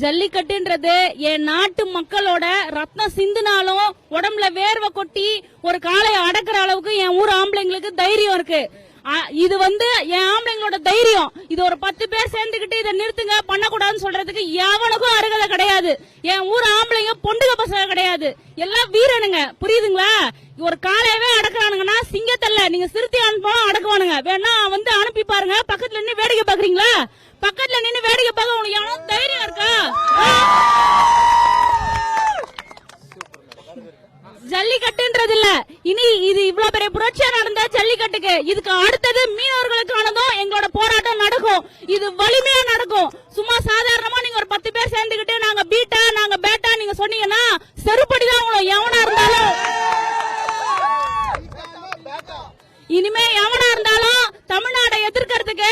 ஜல்லிக்கட்டுன்றது என் நாட்டு மக்களோட ரத்தம் சிந்துனாலும் உடம்புல வேர்வை கொட்டி ஒரு காலை அடக்குற அளவுக்கு என் ஊர் ஆம்பளைங்களுக்கு தைரியம் இருக்கு. இது வந்து என் ஆம்பளைங்களோட தைரியம். இது ஒரு பத்து பேர் சேர்ந்துகிட்டு இதை நிறுத்துங்க பண்ணக்கூடாதுன்னு சொல்றதுக்கு எவனுக்கும் அருகதை கிடையாது. என் ஊர் ஆம்பளைங்க பொண்டுக பசங்க கிடையாது. எல்லாம் வீரனுங்க. புரியுதுங்களா? ஒரு காளையவே அடக்குறானுங்கன்னா சிங்கத்தல்ல. நீங்க சிறுத்தை அனுப்பணும் அடக்குவானுங்க. வேணா வந்து அனுப்பி பாருங்க. பக்கத்துல இருந்து வேடிக்கை பாக்குறீங்களா? பக்கத்துல நின்னு வேடிக்கை பார்க்க உங்களுக்கு எவனோ தைரியம் இருக்கா? ஜல்லிக்கட்டுன்றது இல்ல இனி இது இவ்வளவு பெரிய புரட்சியா நடந்த ஜல்லிக்கட்டுக்கு. இதுக்கு அடுத்தது மீனவர்களுக்கானதும் எங்களோட போராட்டம் நடக்கும். இது வலிமையா நடக்கும். சும்மா சாதாரணமா நீங்க ஒரு பத்து பேர் சேர்ந்துகிட்டு நாங்க பீட்டா நாங்க பேட்டா நீங்க சொன்னீங்கன்னா செருப்படிதான் உங்களை எவனா இருந்தாலும். இனிமே எவனா இருந்தாலும் தமிழ்நாடை எதிர்க்கிறதுக்கு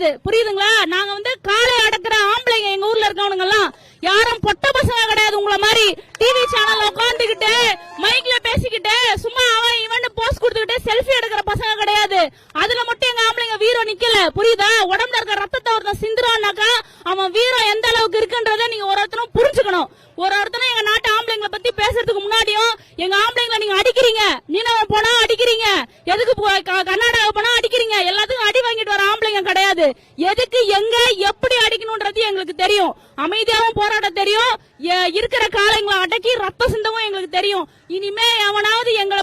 கிடையாது புரியுதுங்களா? நாங்க வந்து காலை அடக்குற ஆம்பளைங்க எங்க ஊர்ல இருக்கவனுங்க எல்லாம் யாரும் பொட்ட பசங்க கிடையாது உங்கள மாதிரி. டிவி சேனல்ல உட்காந்துக்கிட்டு மைக்ல பேசிக்கிட்டு சும்மா அவன் இவன் போஸ்ட் கொடுத்துக்கிட்டு செல்ஃபி எடுக்கிற பசங்க கிடையாது. அதுல மட்டும் எங்க ஆம்பளைங்க வீரம் நிக்கல. புரியுதா? உடம்புல இருக்க ரத்தத்தை ஒருத்தன் சிந்துறான்னாக்கா அவன் வீரம் எந்த அளவுக்கு இருக்குன்றதை நீங்க ஒரு ஒருத்தரும் புரிஞ்சுக்கணும். ஒரு ஒருத்தரும் எங்க நாட்டு ஆம்பளைங்களை பத்தி பேசுறதுக்கு முன்னாடியும் எங்க ஆம்பளைங்களை நீங்க அடிக்கிறீங்க. நீனவன் போனா அடிக்கிறீங்க. எதுக்கு போ- க- கர்நாடகா போனா அடிக்கிறீங்க. எல்லாத்துக்கும் கிடையாது எதுக்கு எங்க எப்படி அடிக்கணும்ன்றது எங்களுக்கு தெரியும். அமைதியாவும் போராட தெரியும். இருக்கிற காலங்களை அடக்கி ரத்த சிந்தமும் எங்களுக்கு தெரியும். இனிமே எவனாவது எங்களை